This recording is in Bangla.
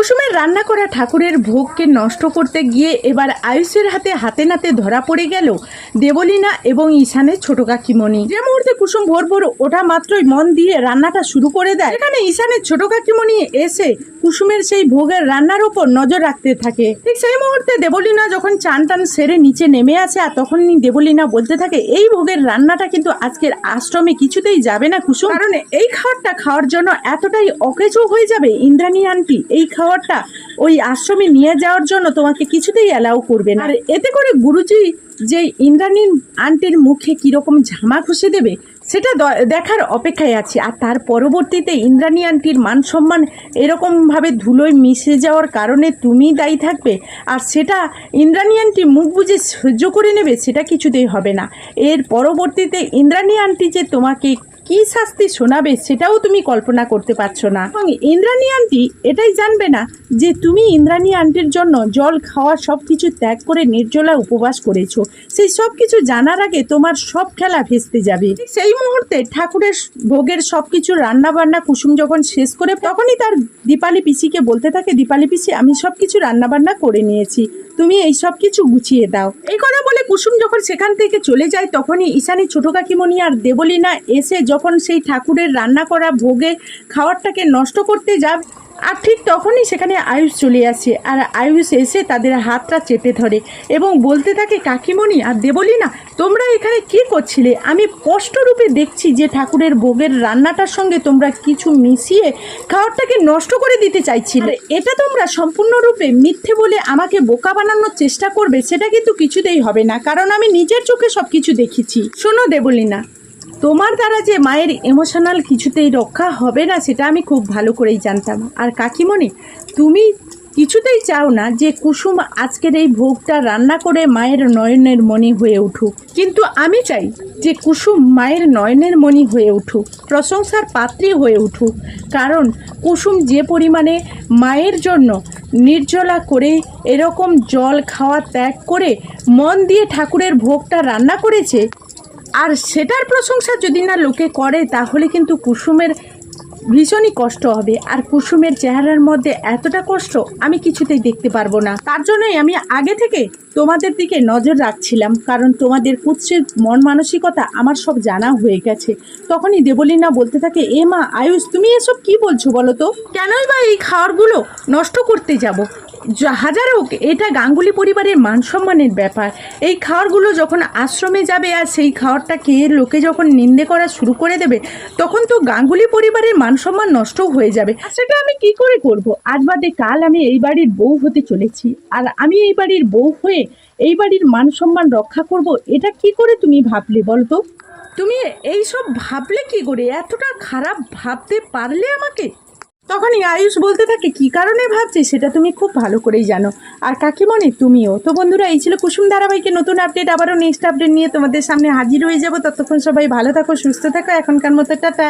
কুসুমের রান্না করা ঠাকুরের ভোগকে নষ্ট করতে গিয়ে এবার আয়ুষের হাতে হাতে নাতে ধরা পড়ে গেল দেবলীনা এবং ঈশানের ছোট কাকিমণি। যে মুহূর্তে কুসুম ভোর ভোর ওটা মাত্রই মন দিয়ে রান্নাটা শুরু করে দেয়। এখানে ঈশানের ছোট কাকিমণি এসে কুসুমের সেই ভোগের রান্নার ওপর নজর রাখতে থাকে। ঠিক সেই মুহূর্তে দেবলীনা যখন চান টান সেরে নিচে নেমে আসে আর তখনই দেবলীনা বলতে থাকে, এই ভোগের রান্নাটা কিন্তু আজকের আশ্রমে কিছুতেই যাবে না কুসুম। কারণ এই খাবারটা খাওয়ার জন্য এতটাই অকেজো হয়ে যাবে, ইন্দ্রাণী আন্টি। এই খাবারটা ওই আশ্রমে নিয়ে যাওয়ার জন্য তোমাকে কিছুতেই অ্যালাউ করবে না। আর এতে করে গুরুজি যে ইন্দ্রাণী আন্টির মুখে কীরকম ঝামা ঘষে দেবে সেটা দেখার অপেক্ষায় আছি। আর তার পরবর্তীতে ইন্দ্রাণী আন্টির মান সম্মান এরকমভাবে ধুলোয় মিশে যাওয়ার কারণে তুমি দায়ী থাকবে। আর সেটা ইন্দ্রাণী আন্টি মুখ বুঝে সহ্য করে নেবে, সেটা কিছুতেই হবে না। এর পরবর্তীতে ইন্দ্রাণী আন্টি যে তোমাকে কি শাস্তি শোনাবে সেটাও তুমি কল্পনা করতে পারছ না। এবং ইন্দ্রাণী আন্টি এটাই জানবে না যে তুমি ইন্দ্রাণী আন্টির জন্য জল, খাওয়া সব কিছু ত্যাগ করে নির্জলা উপবাস করেছ। সেই সব কিছু জানার আগে তোমার সব খেলা ভেস্তে যাবে। সেই মুহূর্তে ঠাকুরের ভোগের সব কিছু রান্না বান্না কুসুম যখন শেষ করে তখনই তার দীপালি পিসিকে বলতে থাকে, দীপালি পিসি, আমি সব কিছু রান্না বান্না করে নিয়েছি। তুমি এই সব কিছু গুছিয়ে দাও। এই কথা বলে কুসুম যখন সেখান থেকে চলে যায়, তখনই ঈশানী ছোট কাকিমণি আর দেবলীনা এসে যখন সেই ঠাকুরের রান্না করা ভোগে খাওয়ারটাকে নষ্ট করতে যাবে আর ঠিক তখনই সেখানে আয়ুষ চলে আসে। আর আয়ুষ এসে তাদের হাতটা চেপে ধরে এবং বলতে থাকে, কাকিমণি আর দেবলীনা, তোমরা এখানে কি করছিলে? আমি স্পষ্টরূপে দেখছি যে ঠাকুরের ভোগের রান্নাটার সঙ্গে তোমরা কিছু মিশিয়ে খাবারটাকে নষ্ট করে দিতে চাইছিলে। এটা তোমরা সম্পূর্ণরূপে মিথ্যে বলে আমাকে বোকা বানানোর চেষ্টা করবে, সেটা কিন্তু কিছুতেই হবে না, কারণ আমি নিজের চোখে সব কিছু দেখেছি। শোনো দেবলীনা তোমার দ্বারা যে মায়ের ইমোশনাল কিছুতেই রক্ষা হবে না, সেটা আমি খুব ভালো করেই জানতাম। আর কাকিমণি, তুমি কিছুতেই চাও না যে কুসুম আজকের এই ভোগটা রান্না করে মায়ের নয়নের মণি হয়ে উঠুক। কিন্তু আমি চাই যে কুসুম মায়ের নয়নের মণি হয়ে উঠুক, প্রশংসার পাত্রী হয়ে উঠুক। কারণ কুসুম যে পরিমাণে মায়ের জন্য নির্জলা করে এরকম জল খাওয়া ত্যাগ করে মন দিয়ে ঠাকুরের ভোগটা রান্না করেছে আর সেটার প্রশংসা যদি না লোকে করে, তাহলে কিন্তু কুসুমের ভীষণই কষ্ট হবে। আর কুসুমের চেহারার মধ্যে এতটা কষ্ট আমি কিছুতেই দেখতে পারব না। তার জন্যই আমি আগে থেকে তোমাদের দিকে নজর রাখছিলাম, কারণ তোমাদের কুৎসের মন মানসিকতা আমার সব জানা হয়ে গেছে। তখনই দেবলীনা বলতে থাকে, এ মা, আয়ুষ, তুমি এসব কি বলছো বলো তো? কেনই বা এই খাবারগুলো নষ্ট করতে যাব? হাজার হোক, এটা গাঙ্গুলি পরিবারের মান সম্মানের ব্যাপার। এই খাওয়ারগুলো যখন আশ্রমে যাবে আর সেই খাওয়ারটা খেয়ে লোকে যখন নিন্দে করা শুরু করে দেবে, তখন তো গাঙ্গুলি পরিবারের মান সম্মান নষ্ট হয়ে যাবে। সেটা আমি কি করে করব? আজ বাদে কাল আমি এই বাড়ির বউ হতে চলেছি। আর আমি এই বাড়ির বউ হয়ে এই বাড়ির মান সম্মান রক্ষা করব, এটা কি করে তুমি ভাবলে বলতো তুমি এই সব ভাবলে কি করে? এতটা খারাপ ভাবতে পারলে আমাকে? তখনই আয়ুষ বলতে থাকে, কি কারণে ভাবছে সেটা তুমি খুব ভালো করেই জানো। আর কাকিমণি, তুমিও। তো বন্ধুরা, এই ছিল কুসুম ধারাবাহিকের নতুন আপডেট আবারও নেক্সট আপডেট নিয়ে তোমাদের সামনে হাজির হয়ে যাব। ততক্ষণ সবাই ভালো থাকো, সুস্থ থাকো। এখনকার মতো, টাটা।